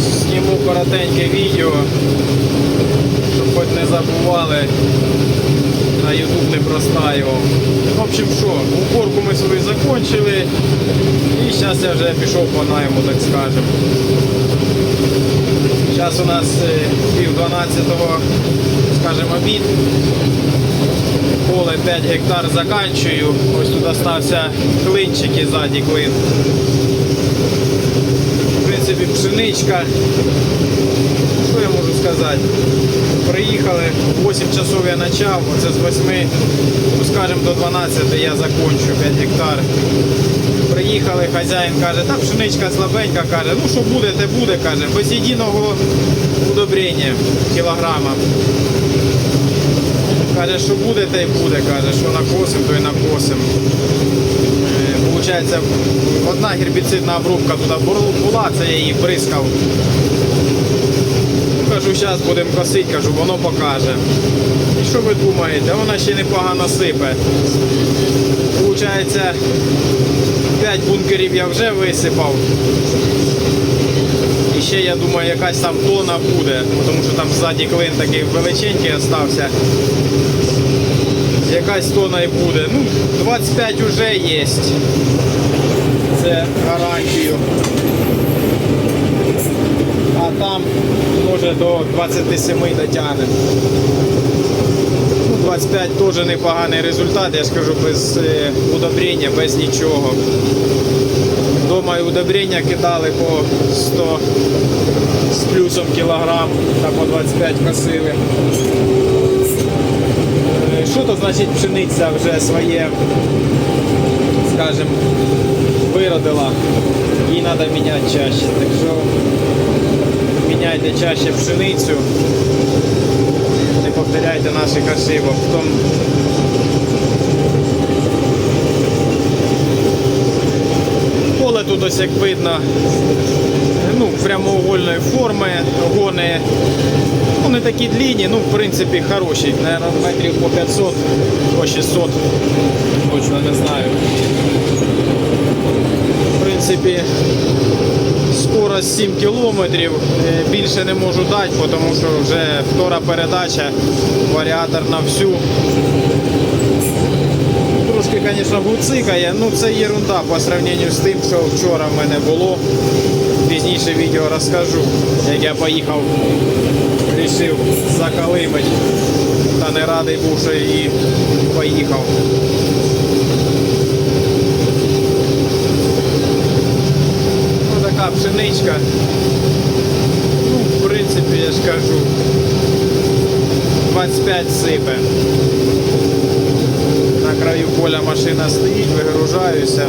Зніму коротеньке відео, щоб хоч не забували, на YouTube не простаював. В общем, що, уборку ми свою закончили. І зараз я вже пішов по найму, так скажем. Зараз у нас е, пів 12-го, скажем, обід. Поле 5 гектар заканчую. Ось тут остався клинчик і ззаді клин. Пшеничка. Що я можу сказати? Приїхали, 8 часов я почав, оце з 8, ну скажімо, до 12 я закончу 5 гектар. Приїхали, хазяїн каже, та пшеничка слабенька, каже, ну що буде, те буде, каже, без єдиного удобрення кілограма. Каже, що буде, те й буде, каже, що накосим, то й накосим. Получається, одна гербіцидна обробка туди була, це я її бризкав. Кажу, зараз будемо косити, кажу, воно покаже. І що ви думаєте? Вона ще непогано сипе. Получається, 5 бункерів я вже висипав. І ще, я думаю, якась там тона буде, тому що там ззаді клин такий величенький остався. Якась тона і буде. Ну, 25 вже є. Це гарантію. А там може до 27 дотягне. Ну, 25 теж непоганий результат, я ж кажу, без е, удобрення, без нічого. Дома і удобрення кидали по 100 з плюсом кілограм та по 25 косили. Що то значить пшениця вже своє, скажімо, виродила. Її треба міняти чаще. Так що міняйте чаще пшеницю. Не повторяйте наших ошибок. Потім Поле тут ось як видно, ну, прямоугольної форми, гони, ну, такі длинні, ну, в принципі, хороші, наверное, метрів по 500, по 600, точно не знаю. В принципі, скорость 7 кілометрів, е, більше не можу дати, тому що вже втора передача, варіатор на всю. Трошки, звісно, гуцикає, ну це ерунда по сравненню з тим, що вчора в мене було. Пізніше відео розкажу, як я поїхав, вирішив закалимить. Та не радий був, що і поїхав. Ну така пшеничка. Ну, в принципі, я ж кажу, 25 сипе. На краю поля машина стоїть, вигружаюся.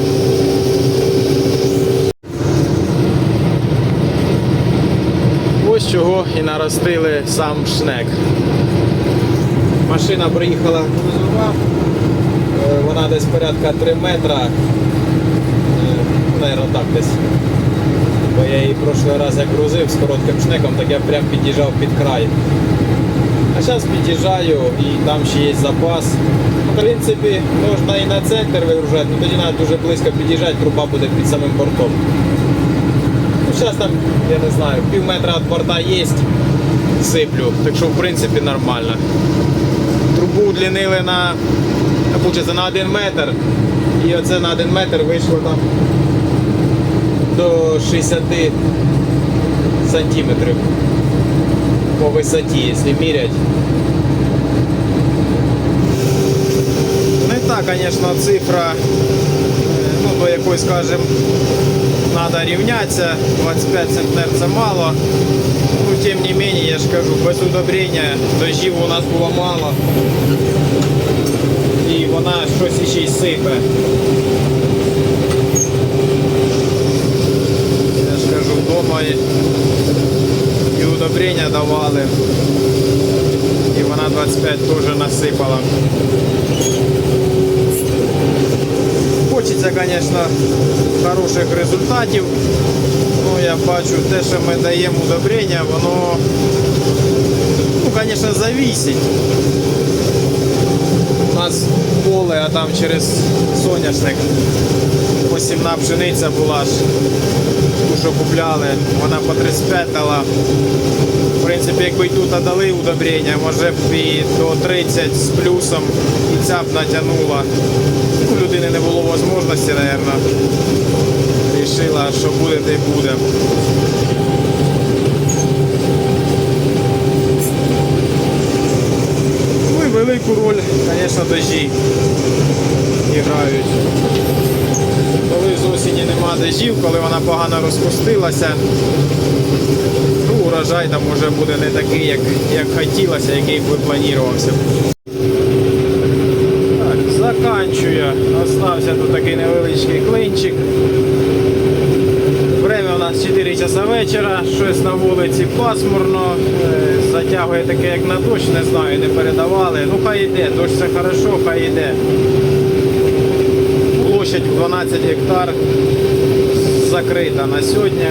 Чого і наростили сам шнек. Машина приїхала грузова, Е, вона десь порядка 3 метра, Е, наверно так десь. Бо я її прошлий раз як грузив з коротким шнеком, так я прям під'їжджав під край. А зараз під'їжджаю і там ще є запас. В принципі, можна і на центр вигружати, але тоді треба дуже близько під'їжджати, труба буде під самим бортом. Ну, зараз там, я не знаю, пів метра від борта є, сиплю, так що в принципі нормально. Трубу удлінили на, получиться, на 1 метр. І оце на 1 метр вийшло там до 60 сантиметрів по висоті, якщо мірять. Не та, звісно, цифра, е, ну, до якої, скажімо, треба рівнятися. 25 центнер це мало. Ну, тим не менее, я ж кажу, без удобрення дождів у нас було мало. І вона щось іще й сипе. Я ж кажу, вдома і, і удобрення давали. І вона 25 теж насипала. Хочеться, звісно, хороших результатів. Ну, я бачу, те, що ми даємо удобрення, воно, ну, звісно, завісить. Нас поле, а там через соняшник. Посівна пшениця була ж, ту, що купляли, вона по 35 дала. В принципі, якби й тут дали удобрення, може б і до 30 з плюсом і ця б натягнула. У людини не було можливості, мабуть. Рішила, що буде, й буде. Ну і велику роль, звісно, дожі грають. Коли з осені нема дождів, коли вона погано розпустилася, ну, урожай там може буде не такий, як, як хотілося, який би планувався. Так, заканчує. Остався тут такий невеличкий клинчик. Время у нас 4 часа вечора, щось на вулиці пасмурно, е, затягує таке, як на дощ, не знаю, не передавали. Ну хай йде, дощ це хорошо, хай йде. Площадь 12 гектар закрита на сьогодні.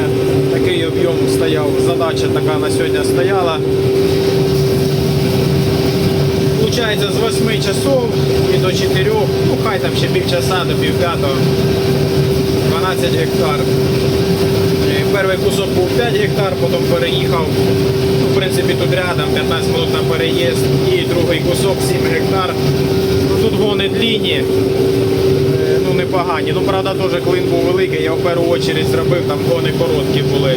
Такий об'єм стояв, задача така на сьогодні стояла. Получається з 8 часов і до 4, ну хай там ще півчаса до пів п'ятого. 12 гектар. Перший кусок був 5 гектар, потім переїхав. В принципі, тут рядом 15 минут на переїзд. І другий кусок 7 гектар. Ну, тут гони длінні, е, ну непогані. Ну, правда, теж клин був великий, я в першу чергу зробив, там гони короткі були.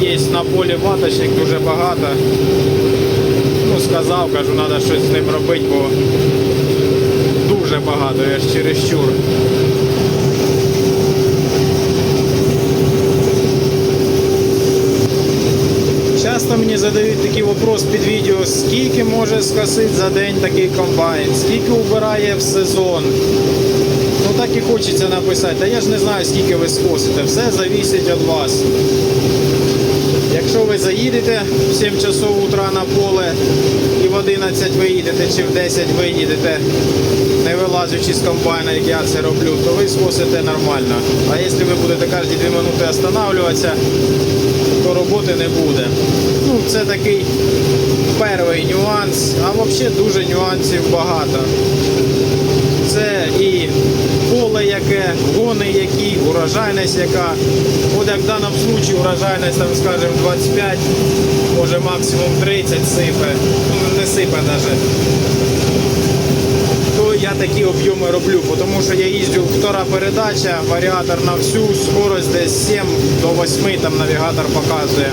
Є на полі ваточник дуже багато. Ну, сказав, кажу, треба щось з ним робити, бо дуже багато, я ж чересчур. Часто мені задають такий вопрос під відео, скільки може скосити за день такий комбайн, скільки убирає в сезон. Ну так і хочеться написати. Та я ж не знаю, скільки ви скосите. Все залежить від вас. Якщо ви заїдете в 7 часов утра на поле і в 11 виїдете чи в 10 виїдете, не вилазячи з комбайна, як я це роблю, то ви скосите нормально. А якщо ви будете кожні 2 минути останавливатися, то роботи не буде. Ну, це такий перший нюанс, а взагалі дуже нюансів багато. Це і поле яке, гони які, урожайність яка. От як в даному випадку урожайність, там, скажімо, 25, може максимум 30 сипе, ну не сипе навіть. Такі об'єми роблю, тому що я їжджу втора передача, варіатор на всю, скорость десь 7 до 8 там навігатор показує.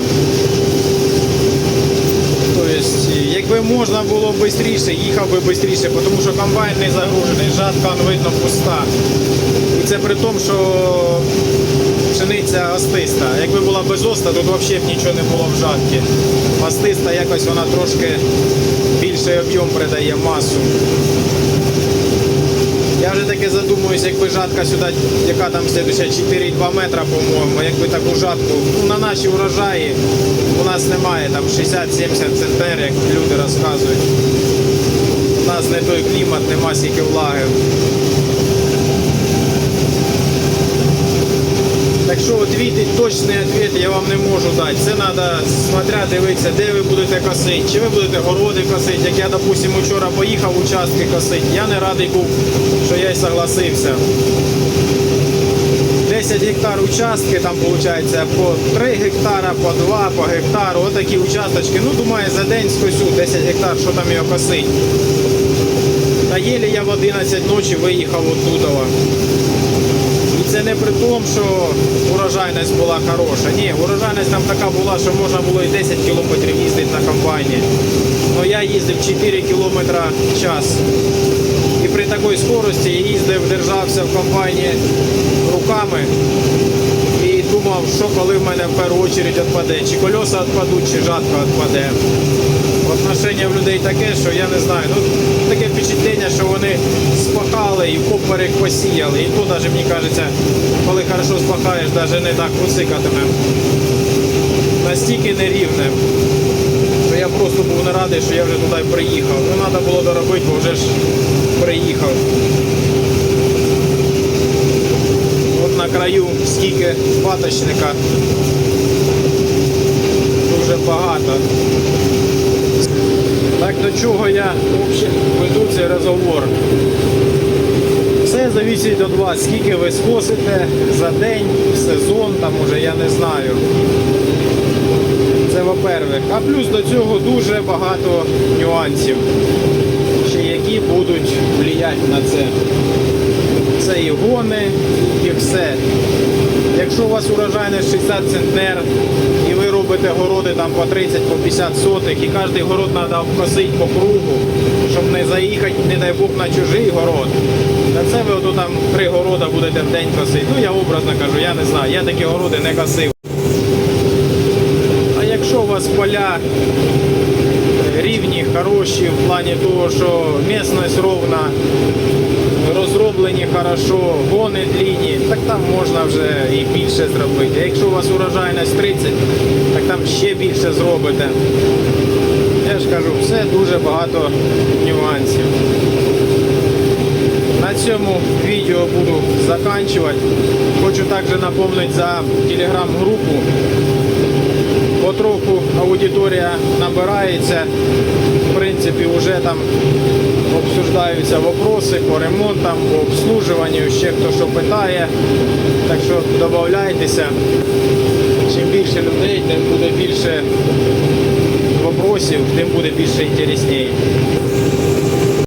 Якби можна було швидше, їхав би швидше, тому що комбайн не загружений, жатка видно пуста. І це при тому, що пшениця остиста. Якби була без оста, тут взагалі б нічого не було в жатці. Остиста якось вона трошки більший об'єм придає масу. Вже задумуюсь, якби жатка сюди, яка там слідуюча 4,2 метра, по-моєму, якби таку жатку, ну на наші урожаї у нас немає там 60-70 центнер, як люди розказують. У нас не той клімат, нема стільки влаги. Що відповідь, точний відповідь я вам не можу дати. Це треба смотря дивитися, де ви будете косити. Чи ви будете городи косити, як я, допустимо, вчора поїхав участки косити. Я не радий був, що я й согласився. 10 гектар участки, там виходить по 3 гектара, по 2, по гектару, отакі участочки. Ну, думаю, за день скосю 10 гектар, що там його косить. Та єлі я в 11 ночі виїхав оттуда. Це не при тому, що урожайність була хороша. Ні, урожайність там така була, що можна було і 10 кілометрів їздити на комбайні. Але я їздив 4 кілометри в час. І при такій скорості я їздив, держався в комбайні руками коли в мене в першу чергу відпаде, чи кольоса відпадуть, чи жатка відпаде. Отношення в людей таке, що я не знаю. Ну, таке впечатлення, що вони спахали і поперек посіяли. І то навіть мені кажеться, коли хорошо спахаєш, навіть не так висикатиме. Настільки нерівне. Що я просто був не радий, що я вже туди приїхав. Ну, треба було доробити, бо вже ж приїхав. От на краю скільки паточника. Дуже багато. Так до чого я веду цей розговор? Все залежить від вас, скільки ви скосите за день, в сезон, там уже я не знаю. Це во-первых. А плюс до цього дуже багато нюансів, які будуть впливати на це. Це і гони, і все. Якщо у вас урожайність 60 центнер і ви робите городи там по 30, по 50 сотих, і кожен город треба обкосити по кругу, щоб не заїхати, не дай Бог, на чужий город. На це ви ото там три города будете в день косити. Ну я образно кажу, я не знаю, я такі городи не косив. А якщо у вас поля рівні, хороші в плані того, що місцевість ровна, розроблені хорошо, гони длинні, так там можна вже і більше зробити. А якщо у вас урожайність 30, так там ще більше зробите. Я ж кажу, все дуже багато нюансів. На цьому відео буду заканчувати. Хочу також напомнити за телеграм-групу. Потроху аудиторія набирається. Принципі, вже там обсуждаються вопроси по ремонтам, по обслужуванню, ще хто що питає. Так що додайтеся. Чим більше людей, тим буде більше вопросів, тим буде більше інтересніше.